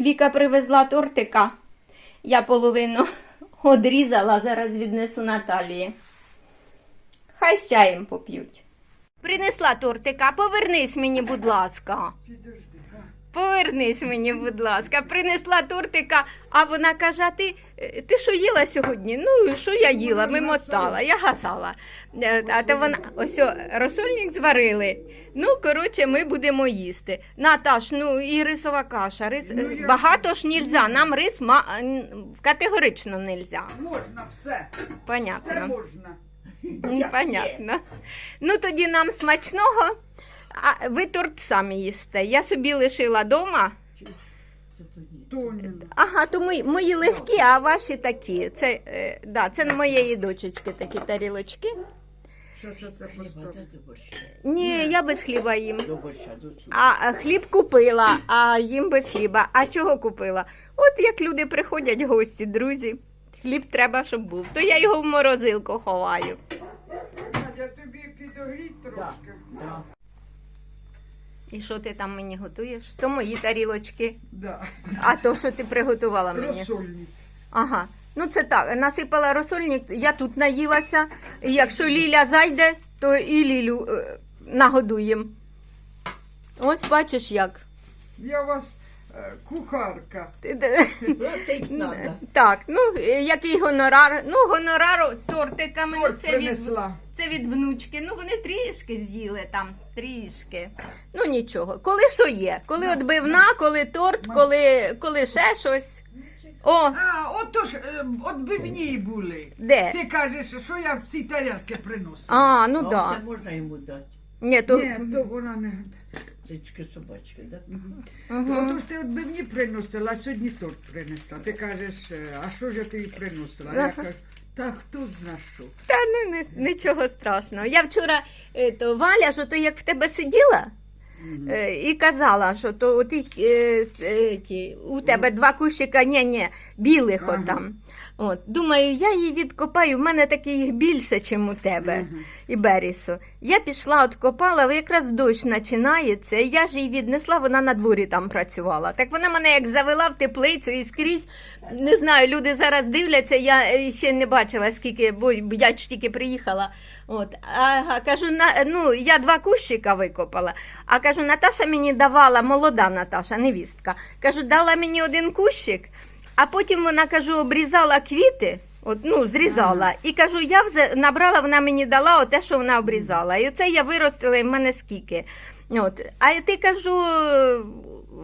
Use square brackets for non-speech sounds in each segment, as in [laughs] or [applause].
Віка привезла тортика. Я половину одрізала, зараз віднесу Наталії. Хай з чаєм поп'ють. Принесла тортика, повернись мені, будь ласка. Підожди. Повернись мені, будь ласка. Принесла тортика, а вона каже: а ти, ти що їла сьогодні? Ну, що я їла? Ми мотала, я гасала. Е, А то вона ось розсольник зварили. Ну, коротше, ми будемо їсти. Наташ, ну і рисова каша. Рис... Ну, Багато ж нельзя. Нам рис ма... категорично нельзя. Можна все. Все можна. Понятно. Ну тоді нам смачного. А ви торт самі їсте. Я собі лишила дома. Тоніна. Ага, то мої, мої легкі, а ваші такі. Це, е, да, це моєї дочечки такі тарілочки. Щас я це поставлю. Ні, я без хліба їм. До борща, до. А а хліб купила, а їм без хліба. А чого купила? От як люди приходять гості, друзі. Хліб треба, щоб був. То я його в морозилку ховаю. Надя, тобі підогріть трошки. Да. І що ти там мені готуєш? То мої тарілочки. Да. А то, що ти приготувала мені? Розсольник. Ага. Ну це так. Насипала розсольник, я тут наїлася. І якщо Ліля зайде, то і Лілю е, нагодуємо. Ось бачиш як. Я вас кухарка. Ти надо. Так, ну е, який гонорар? Ну, гонорар тортиками Торт це від, принесла. це від внучки. Ну вони трішки з'їли там, трішки. Ну нічого. Коли що є? Коли відбивна, коли торт, коли, коли ще щось. О, А, отож, е, от би мені й були. де? Ти кажеш, що я в ці тарілки приносив. А, ну А так. Це можна йому дати. Ні, то Ні, то вона не. Цички собачки, да? Отож ти от би мені приносила, а сьогодні торт принесла. Ти кажеш, е, а що ж я тобі приносила? Я кажу, та хто зна що. Та ну не, нічого страшного. Я вчора е, то Валя, що то як в тебе сиділа е, і казала, що то ті, е, е, ті, у тебе два кущика, ні, ні, білих Ага. отам. От, думаю, я її відкопаю, в мене таких більше, ніж у тебе і Берісу. Я пішла, откопала, якраз дощ починається, я ж її віднесла, вона на дворі там працювала. Так вона мене як завела в теплицю і скрізь, не знаю, люди зараз дивляться, я е, ще не бачила, скільки, бо я ж тільки приїхала. От, ага, кажу, на, ну, я два кущика викопала. А кажу, Наташа мені давала, молода Наташа, невістка. Кажу, дала мені один кущик, а потім вона кажу, обрізала квіти. От, ну, зрізала. І кажу, я вже набрала, вона мені дала те, що вона обрізала. І оце я виростила, і в мене скільки. От. А ти кажу,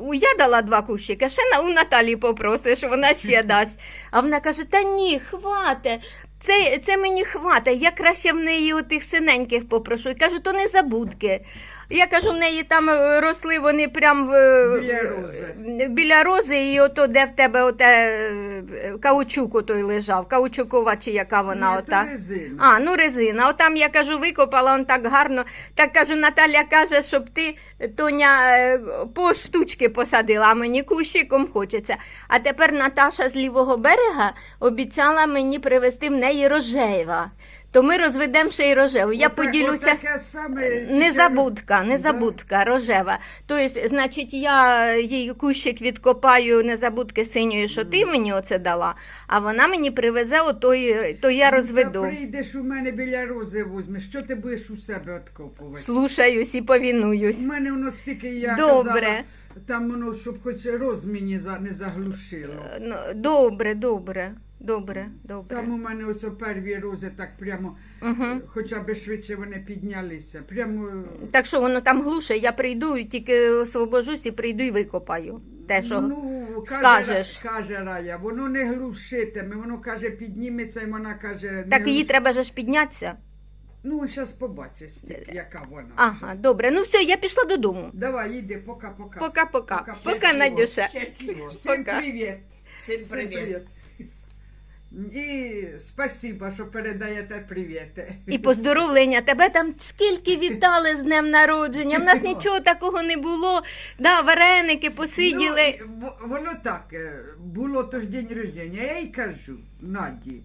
«У, я дала два кущика, ще на, у Наталі попросиш, вона ще [laughs] дасть. А вона каже: та ні, хвате. Це, це мені хвата. Я краще в неї отих синеньких попрошу. І кажу, то не забудки. Я кажу, в неї там е, росли вони прям в, Біля рози. біля рози, і ото де в тебе оте е, каучук отой лежав, каучукова чи яка вона Ні, ота. то резина. А, ну резина. Отам я кажу, викопала он так гарно. Так кажу, Наталя каже, щоб ти, Тоня, е, по штучки посадила, а мені кущиком хочеться. А тепер Наташа з лівого берега обіцяла мені привезти в неї рожева. То ми розведемо ще й рожеву. Я Отак- поділюся. отаке саме, тільки- Незабудка, Да. незабудка, рожева. Тобто, значить, я їй кущик відкопаю незабудки синьої, що ти мені оце дала, а вона мені привезе отой, то я розведу. Та прийдеш у мене біля рози возьмеш, що ти будеш у себе відкопувати? Слушаюсь і повінуюсь. У мене воно стільки я Добре. казала, там воно, щоб хоч роз мені за- не заглушило. Ну, Добре, добре, добре, добре. Там у мене ось перві рози так прямо, Угу. хоча б швидше вони піднялися. Прямо Так що воно там глуше, я прийду, тільки освобожусь і прийду і викопаю. Те, що ну, каже, скажеш. каже Рая, воно не глушитиме, воно каже, підніметься, і вона каже, не так її глуш- треба же ж піднятися. Ну, зараз побачиш, стільки, яка вона. Ага, добре. Ну все, я пішла додому. Давай, іди, пока-пока. Пока-пока. Пока. Надюша. Щасливо. Всім пока. привіт. Всім Всім привіт. І спасибо, що передаєте привіти. І поздоровлення. Тебе там скільки вітали з днем народження. В нас нічого такого не було. Да, вареники посиділи. Ну, воно так, е, було тож день рождення. Я їй кажу, Наді,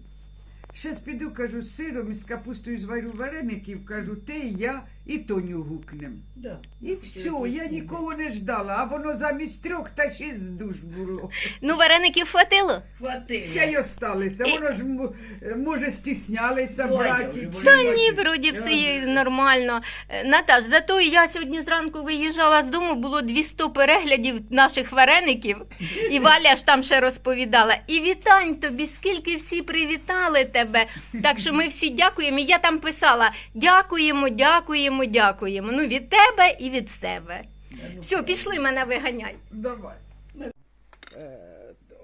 Щас піду, кажу, з сиром і з капустою зварю вареників, кажу, ти, я і Тоню гукнем. Да. І все, я нікого не ждала, а воно замість трьох та шість душ було. [laughs] Ну, вареників хватило? Хватило. Ще й осталися. Воно ж м- може стіснялися Ой, браті. чи Та ні, вроді все нормально. Е, Наташ, зато я сьогодні зранку виїжджала з дому, було 200 переглядів наших вареників. І [laughs] Валя ж там ще розповідала. І вітань тобі, скільки всі привітали тебе. Так що ми всі дякуємо. І я там писала: дякуємо, дякуємо, дякуємо. Ну, від тебе і від себе. Все, пішли мене виганяй. Давай. Е,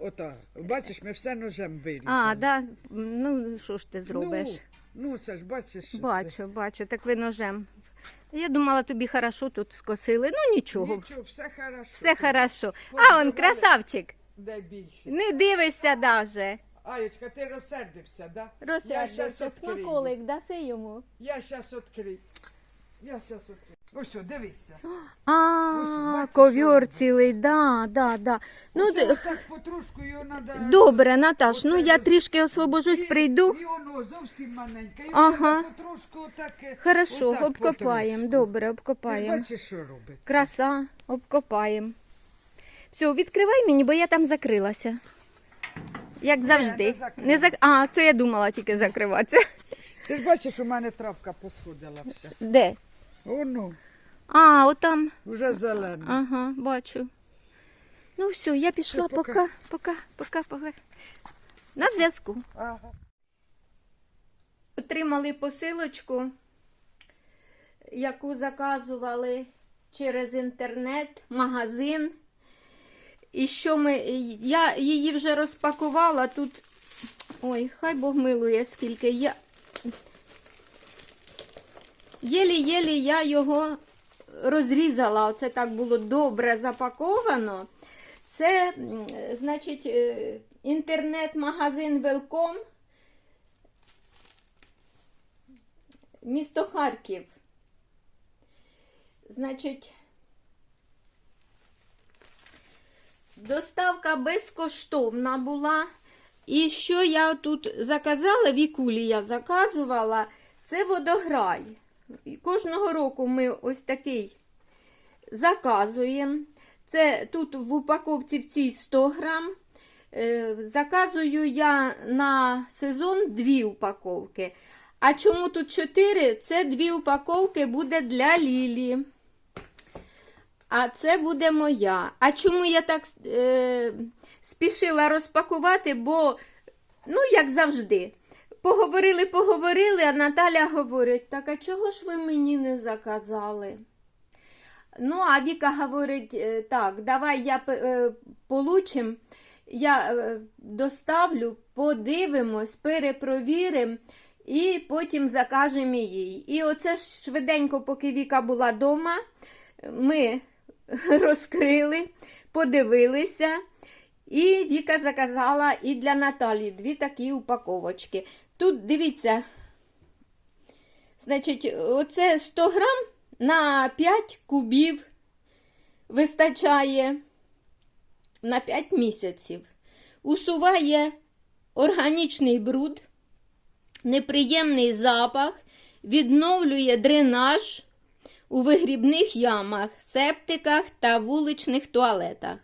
Ота, бачиш, ми все ножем вирізали. А, да. Ну, що ж ти зробиш? Ну, ну це ж бачиш. що Бачу, бачу, так ви ножем. Я думала, тобі хорошо тут скосили. Ну нічого. Нічого, все хорошо. Все хорошо. А он красавчик. Дай більше. Не дивишся даже. Аєчка, ти розсердився, да? Я Розсердився. Смаколик, даси йому. Я щас відкрию. Я щас відкрию. Ось, о, дивися. А, бачиш, ковьор цілий, да, да, да. Ну, ти- отак потрошку його треба... добре, Наташ, ну я трішки освобожусь, прийду. І воно зовсім маленьке. Ага. потрошку таке. Хорошо, отак обкопаємо, потрошку. добре, Ти ж обкопаємо. бачиш, що робиться? Краса, обкопаємо. Все, відкривай мені, бо я там закрилася. Як завжди. не Не зак... А, то я думала тільки закриватися. Ти ж бачиш, у мене травка посходила вся. Де? Оно, А, отам. вже зелена. Ага, бачу. Ну все, я пішла, Все, пока. пока, пока, пока, пока. На зв'язку. Ага. Отримали посилочку, яку заказували через інтернет, магазин. І що ми. Я її вже розпакувала тут. Ой, хай Бог милує, скільки я. Єлі-єлі я його розрізала. Оце так було добре запаковано. Це, значить, е, інтернет-магазин Велком. Місто Харків. Значить, доставка безкоштовна була. І що я тут заказала, Вікулі я заказувала, це водограй. Кожного року ми ось такий заказуємо. Це тут в упаковці в цій 100 грам. Е, Заказую я на сезон дві упаковки. А чому тут 4? Це дві упаковки буде для Лілі. А це буде моя. А чому я так е, спішила розпакувати? Бо, ну, як завжди, поговорили, поговорили, а Наталя говорить: так а чого ж ви мені не заказали? Ну, а Віка говорить, е, так, давай я е, получим, я е, доставлю, подивимось, перепровіримо і потім закажемо їй. І оце швиденько, поки Віка була вдома, ми [laughs] розкрили, подивилися. І Віка заказала і для Наталі дві такі упаковочки. Тут дивіться, значить, оце 100 грам на 5 кубів вистачає на 5 місяців. Усуває органічний бруд, неприємний запах, відновлює дренаж у вигрібних ямах, септиках та вуличних туалетах.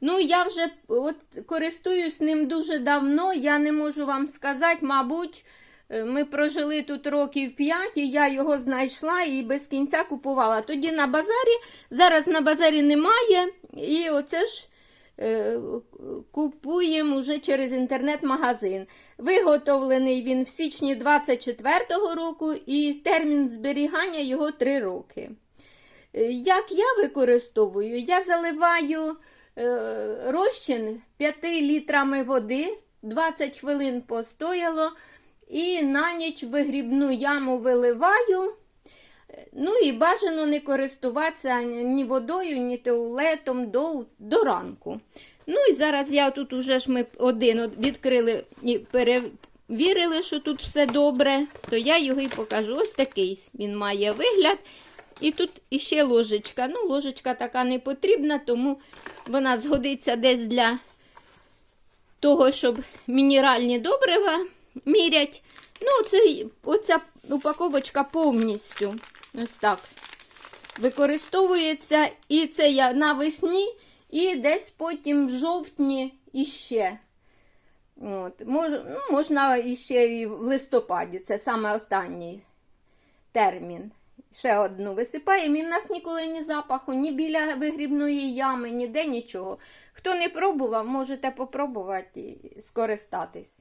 Ну, я вже от користуюсь ним дуже давно. Я не можу вам сказати, мабуть, е, ми прожили тут років 5, і я його знайшла і без кінця купувала. Тоді на базарі, зараз на базарі немає, і оце ж купуємо вже через інтернет-магазин. Виготовлений він в січні 24-го року, і термін зберігання його 3 роки. Е, Як я використовую? Я заливаю е, розчин 5 літрами води, 20 хвилин постояло, і на ніч вигрібну яму виливаю. Ну і бажано не користуватися ні водою, ні туалетом до, до ранку. Ну і зараз я тут уже ж ми один відкрили і перевірили, що тут все добре, то я його і покажу. Ось такий він має вигляд. І тут іще ложечка. Ну, ложечка така не потрібна, тому вона згодиться десь для того, щоб мінеральні добрива мірять. Ну, це, оця упаковочка повністю. Ось так. Використовується і це я навесні, і десь потім в жовтні іще. От. Мож, ну, можна іще і в листопаді, це саме останній термін. Ще одну висипаємо, і в нас ніколи ні запаху, ні біля вигрібної ями, ніде нічого. Хто не пробував, можете попробувати скористатись.